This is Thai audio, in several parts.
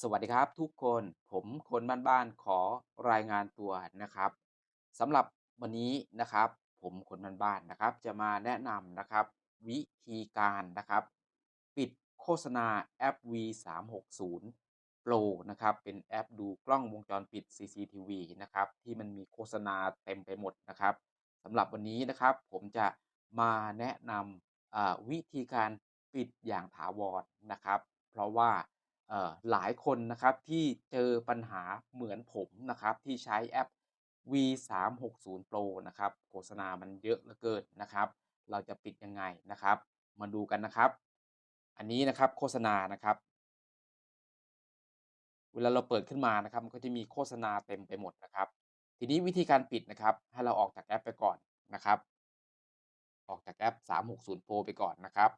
สวัสดีครับทุกคนผมคนบ้านๆขอรายงานตัวนะครับสำหรับวันนี้นะครับ ผมคนบ้านๆนะครับ จะมาแนะนำนะครับ วิธีการนะครับ ปิดโฆษณาแอป V360 Pro นะครับเป็นแอปดูกล้องวงจรปิด CCTV นะครับที่มันมีโฆษณาเต็มไปหมดนะครับสำหรับวันนี้นะครับ ผมจะมาแนะนำวิธีการปิดอย่างถาวรนะครับ เพราะว่า หลายคนนะครับที่เจอปัญหาเหมือนผมนะครับที่ใช้แอป V360 Pro นะครับโฆษณามันเยอะเหลือเกินนะครับ เราจะปิดยังไงนะครับ มาดูกันนะครับ อันนี้นะครับโฆษณานะครับ เวลาเราเปิดขึ้นมานะครับมันก็จะมีโฆษณาเต็มไปหมดนะครับ ทีนี้วิธีการปิดนะครับ ให้เราออกจากแอปไปก่อนนะครับ ออกจากแอป 360 Pro ไปก่อนนะครับ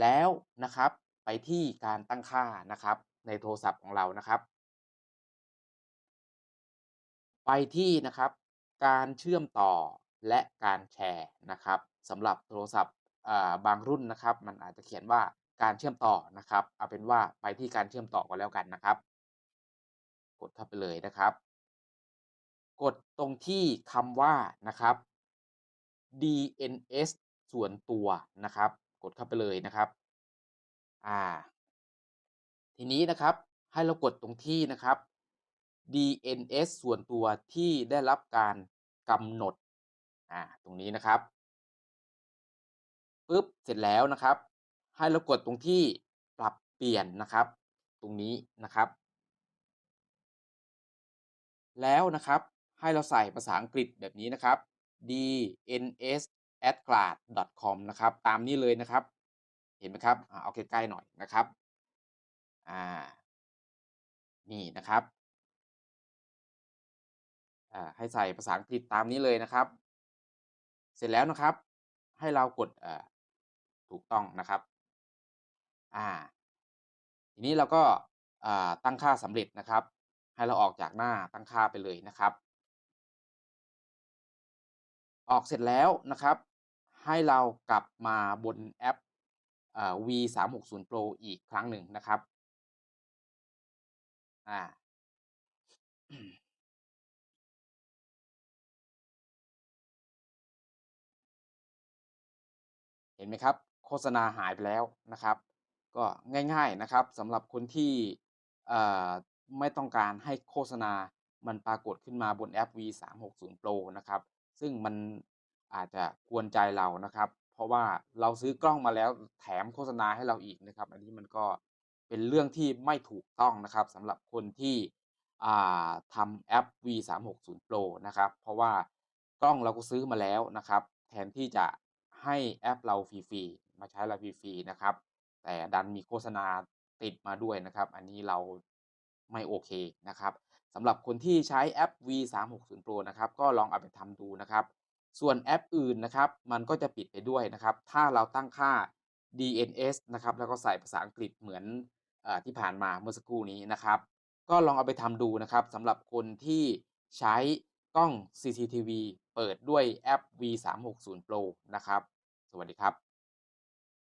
แล้วนะครับไปที่การตั้งค่านะครับในโทรศัพท์ของเรานะครับ ไปที่นะครับการเชื่อมต่อและการแชร์นะครับสำหรับโทรศัพท์บางรุ่นนะครับ มันอาจจะเขียนว่าการเชื่อมต่อนะครับเอาเป็นว่าไปที่การเชื่อมต่อก็แล้วกันนะครับ กดเข้าไปเลยนะครับ กดตรงที่คำว่านะครับ DNS ส่วนตัวนะครับ กดเข้าไปเลยนะครับ อ่า ทีนี้นะครับให้เรากดตรงที่นะครับ DNS ส่วนตัวที่ได้รับการกำหนด อ่า ตรงนี้นะครับปุ๊บเสร็จแล้วนะครับ ให้เรากดตรงที่ปรับเปลี่ยนนะครับ ตรงนี้นะครับ แล้วนะครับให้เราใส่ภาษาอังกฤษแบบนี้นะครับ dns at g l a d com นะครับ ตามนี้เลยนะครับ เห็นไหมครับอ่าเอาใกล้ๆหน่อยนะครับอ่านี่นะครับอ่าให้ใส่ภาษาอังกฤษตามนี้เลยนะครับ เสร็จแล้วนะครับ ให้เรากดอ่าถูกต้องนะครับอ่าทีนี้เราก็อ่าตั้งค่าสำเร็จนะครับ ให้เราออกจากหน้าตั้งค่าไปเลยนะครับออกเสร็จแล้วนะครับ ให้เรากลับมาบนแอปอ่า V360 Pro อีกครั้งหนึ่งนะครับอ่าเห็นไหมครับ โฆษณาหายไปแล้วนะครับ ก็ง่ายๆนะครับสำหรับคนที่ไม่ต้องการให้โฆษณามันปรากฏขึ้นมาบนแอป V360 Pro นะครับ ซึ่งมัน อาจจะกวนใจเรานะครับ เพราะว่าเราซื้อกล้องมาแล้วแถมโฆษณาให้เราอีกนะครับ อันนี้มันก็เป็นเรื่องที่ไม่ถูกต้องนะครับสำหรับคนที่อ่าทำแอป V360 Pro นะครับ เพราะว่ากล้องเราก็ซื้อมาแล้วนะครับ แทนที่จะให้แอปเราฟรีๆมาใช้เราฟรีๆนะครับ แต่ดันมีโฆษณาติดมาด้วยนะครับ อันนี้เราไม่โอเคนะครับสำหรับคนที่ใช้แอป V360 Pro นะครับ ก็ลองเอาไปทำดูนะครับ ส่วนแอปอื่นนะครับ มันก็จะปิดไปด้วยนะครับ ถ้าเราตั้งค่า DNS นะครับ แล้วก็ใส่ภาษาอังกฤษเหมือนออที่ผ่านมาเมื่อสักครู่นี้นะครับ ก็ลองเอาไปทำดูนะครับสำหรับคนที่ใช้กล้อง CCTV เปิดด้วยแอป V360 Pro นะครับ สวัสดีครับ